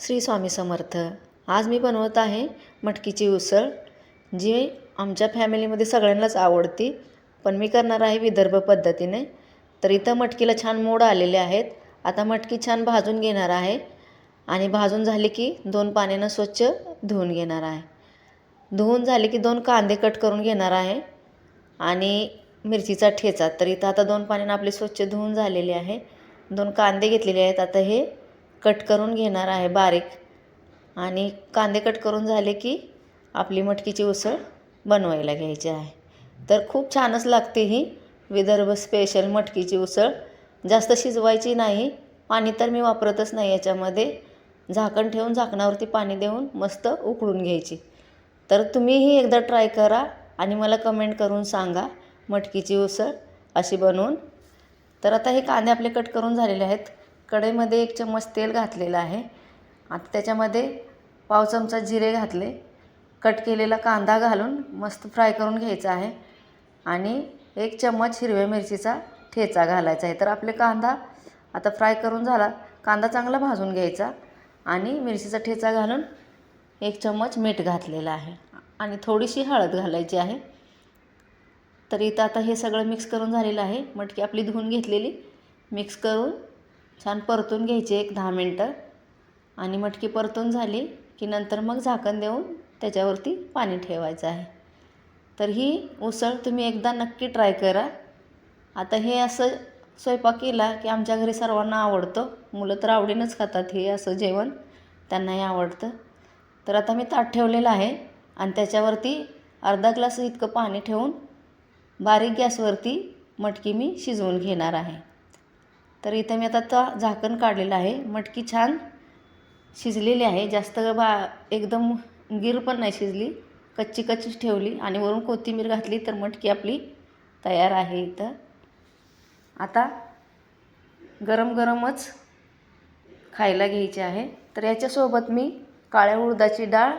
श्री स्वामी समर्थ. आज मी बनवत आहे मटकीची उसळ जी आमच्या फॅमिलीमध्ये सगळ्यांनाच आवडती पण मी करणार आहे विदर्भ पद्धतीने. तर इथं मटकीला छान मोड आलेले आहेत. आता मटकी छान भाजून घेणार आहे आणि भाजून झाली की दोन पाण्यानं स्वच्छ धुवून घेणार आहे. धुवून झाले की दोन कांदे कट करून घेणार आहे आणि मिरचीचा ठेचा. तर इथं आता दोन पाण्यानं आपले स्वच्छ धुवून झालेले आहे. दोन कांदे घेतलेले आहेत. आता हे कट करून घेणार आहे बारीक. आणि कांदे कट करून झाले की आपली मटकीची उसळ बनवायला घ्यायची आहे. तर खूप छानच लागते ही विदर्भ स्पेशल मटकीची उसळ. जास्त शिजवायची नाही. पाणी तर मी वापरतच नाही याच्यामध्ये. झाकण ठेवून झाकणावरती पाणी देऊन मस्त उकळून घ्यायची. तर तुम्हीही एकदा ट्राय करा आणि मला कमेंट करून सांगा मटकीची उसळ अशी बनवून. तर आता हे कांदे आपले कट करून झालेले आहेत. कढईमध्ये एक चम्मच तेल घातलेलं आहे. आता त्याच्यामध्ये पाव चमचा जिरे घातले. कट केलेला कांदा घालून मस्त फ्राय करून घ्यायचा आहे. आणि एक चम्मच हिरव्या मिरचीचा ठेचा घालायचा आहे. तर आपले कांदा आता फ्राय करून झाला. कांदा चांगला भाजून घ्यायचा. आणि मिरचीचा ठेचा घालून एक चम्मच मीठ घातलेलं आहे. आणि थोडीशी हळद घालायची आहे. तर इथं आता हे सगळं मिक्स करून झालेलं आहे. मटकी आपली धुवून घेतलेली. मिक्स करून छान परतून घ्यायची एक दहा मिनटं. आणि मटकी परतून झाली की नंतर मग झाकण देऊन त्याच्यावरती पाणी ठेवायचं आहे. तर ही उसळ तुम्ही एकदा नक्की ट्राय करा. आता हे असं स्वयंपाक केला की आमच्या घरी सर्वांना आवडतं. मुलं तर आवडीनंच खातात हे असं जेवण त्यांनाही आवडतं. तर आता मी ताट ठेवलेलं आहे आणि त्याच्यावरती अर्धा ग्लास इतकं पाणी ठेवून बारीक गॅसवरती मटकी मी शिजवून घेणार आहे. तर इथं मी आता तो झाकण काढलेलं आहे. मटकी छान शिजलेली आहे. जास्त बा एकदम गिर पण नाही शिजली. कच्ची कच्चीच ठेवली आणि वरून कोथिंबीर घातली तर मटकी आपली तयार आहे इथं. आता गरम गरमच खायला घ्यायची आहे. तर याच्यासोबत मी काळ्या उडदाची डाळ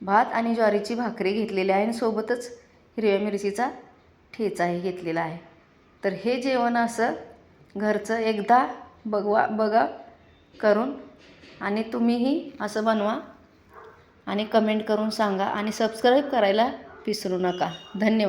भात आणि ज्वारीची भाकरी घेतलेली आहे आणि सोबतच हिरव्या मिरचीचा ठेचाही घेतलेला आहे. तर हे जेवण असं घरचं एकदा बघवा बघा करून आणि तुम्हीही असं बनवा आणि कमेंट करून सांगा आणि सबस्क्राईब करायला विसरू नका. धन्यवाद.